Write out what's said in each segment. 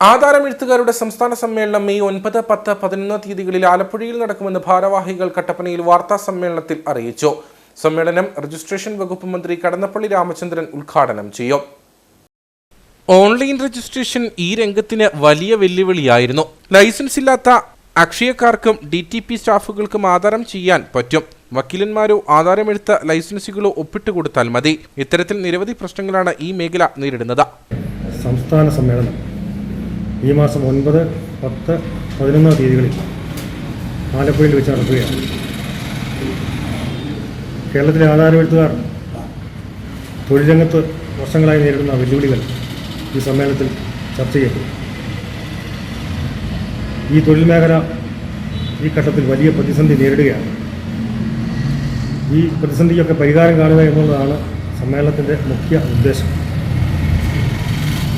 ആധാരം എഴുത്തുകാരുടെ സംസ്ഥാന സമ്മേളനം മെയ് ഒൻപത് പത്ത് പതിനൊന്ന് തീയതികളിൽ ആലപ്പുഴയിൽ നടക്കുമെന്ന് ഭാരവാഹികൾ കട്ടപ്പനയിൽ വാർത്താ സമ്മേളനത്തിൽ അറിയിച്ചു. സമ്മേളനം രജിസ്ട്രേഷൻ വകുപ്പ് മന്ത്രി കടന്നപ്പള്ളി രാമചന്ദ്രൻ ഉദ്ഘാടനം ചെയ്യും. ഓൺലൈൻ രജിസ്ട്രേഷൻ ഈ രംഗത്തിന് വലിയ വെല്ലുവിളിയായിരുന്നു. ലൈസൻസ് ഇല്ലാത്ത അക്ഷയക്കാർക്കും ഡി ടി പി സ്റ്റാഫുകൾക്കും ആധാരം ചെയ്യാൻ പറ്റും. വക്കീലന്മാരോ ആധാരമെടുത്ത ലൈസൻസുകളോ ഒപ്പിട്ട് കൊടുത്താൽ മതി. ഇത്തരത്തിൽ നിരവധി പ്രശ്നങ്ങളാണ് ഈ മേഖല നേരിടുന്നത്. സംസ്ഥാന സമ്മേളനം ഈ മാസം ഒൻപത് പത്ത് പതിനൊന്ന് തീയതികളിൽ ആലപ്പുഴയിൽ വെച്ച് നടക്കുകയാണ്. കേരളത്തിലെ ആധാരമെഴുത്തുകാർ തൊഴിൽ രംഗത്ത് വർഷങ്ങളായി നേരിടുന്ന വെല്ലുവിളികൾ ഈ സമ്മേളനത്തിൽ ചർച്ച ചെയ്യപ്പെടും ഈ തൊഴിൽ മേഖല ഈ ഘട്ടത്തിൽ വലിയ പ്രതിസന്ധി നേരിടുകയാണ്. ഈ പ്രതിസന്ധിക്കൊക്കെ പരിഹാരം കാണുക എന്നുള്ളതാണ് സമ്മേളനത്തിന്റെ മുഖ്യ ഉദ്ദേശം.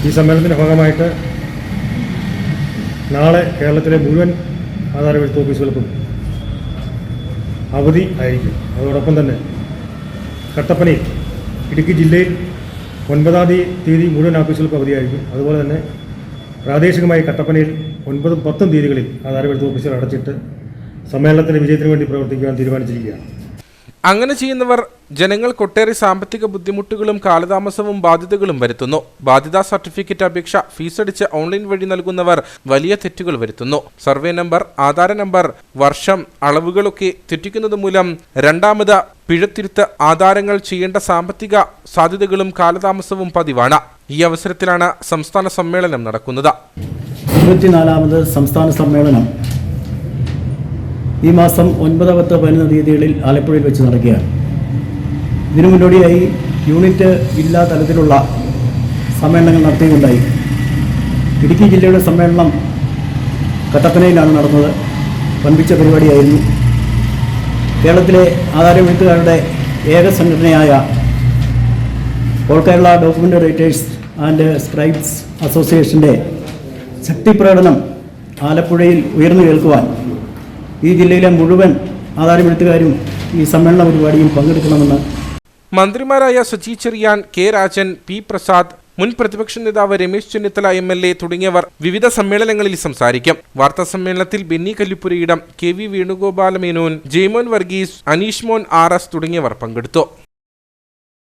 ഈ സമ്മേളനത്തിന്റെ ഭാഗമായിട്ട് നാളെ കേരളത്തിലെ മുഴുവൻ ആധാർ എഴുത്ത് ഓഫീസുകൾക്കും അവധി ആയിരിക്കും. അതോടൊപ്പം തന്നെ കട്ടപ്പനയിൽ ഇടുക്കി ജില്ലയിൽ ഒൻപതാം തീയതി മുഴുവൻ ഓഫീസുകൾക്കും അവധിയായിരിക്കും അതുപോലെ തന്നെ പ്രാദേശികമായി കട്ടപ്പനയിൽ ഒൻപതും പത്തും തീയതികളിൽ ആധാർ എഴുത്ത് ഓഫീസുകൾ അടച്ചിട്ട് സമ്മേളനത്തിന്റെ വിജയത്തിന് വേണ്ടി പ്രവർത്തിക്കുവാൻ തീരുമാനിച്ചിരിക്കുകയാണ്. അങ്ങനെ ചെയ്യുന്നവർ ജനങ്ങൾക്കൊട്ടേറെ സാമ്പത്തിക ബുദ്ധിമുട്ടുകളും കാലതാമസവും ബാധ്യതകളും വരുത്തുന്നു. ബാധ്യതാ സർട്ടിഫിക്കറ്റ് അപേക്ഷ ഫീസടിച്ച് ഓൺലൈൻ വഴി നൽകുന്നവർ വലിയ തെറ്റുകൾ വരുത്തുന്നു. സർവേ നമ്പർ ആധാര നമ്പർ വർഷം അളവുകളൊക്കെ തെറ്റിക്കുന്നത് മൂലം രണ്ടാമത് പിഴത്തിരുത്ത് ആധാരങ്ങൾ ചെയ്യേണ്ട സാമ്പത്തിക സാധ്യതകളും കാലതാമസവും പതിവാണ്. ഈ അവസരത്തിലാണ് സംസ്ഥാന സമ്മേളനം നടക്കുന്നത്. സംസ്ഥാന സമ്മേളനം ഈ മാസം ഒൻപത് പത്ത് പതിനൊന്ന് തീയതികളിൽ ആലപ്പുഴയിൽ വെച്ച് നടക്കുകയാണ്. ഇതിനു മുന്നോടിയായി യൂണിറ്റ് ജില്ലാ തലത്തിലുള്ള സമ്മേളനങ്ങൾ നടത്തിയുണ്ടായി ഇടുക്കി ജില്ലയുടെ സമ്മേളനം കട്ടപ്പനയിലാണ് നടന്നത്. വൻപിച്ച പരിപാടിയായിരുന്നു. കേരളത്തിലെ ആധാരമെഴുത്തുകാരുടെ ഏക സംഘടനയായ all Kerala document writers and scribes അസോസിയേഷന്റെ ശക്തിപ്രകടനം ആലപ്പുഴയിൽ ഉയർന്നു കേൾക്കുവാൻ ഈ ജില്ലയിലെ മുഴുവൻ ആധാരമെഴുത്തുകാരും ഈ സമ്മേളന പരിപാടിയിൽ പങ്കെടുക്കണമെന്ന് മന്ത്രിമാരായ സജി ചെറിയാൻ കെ രാജൻ പി പ്രസാദ് മുൻ പ്രതിപക്ഷ നേതാവ് Ramesh Chennithala M L A തുടങ്ങിയവർ വിവിധ സമ്മേളനങ്ങളിൽ സംസാരിക്കും. വാർത്താ സമ്മേളനത്തിൽ Benny Kallupurayidam K V Venugopala Menon Jaimon Varghese Aneesh Mon R S തുടങ്ങിയവർ പങ്കെടുത്തു.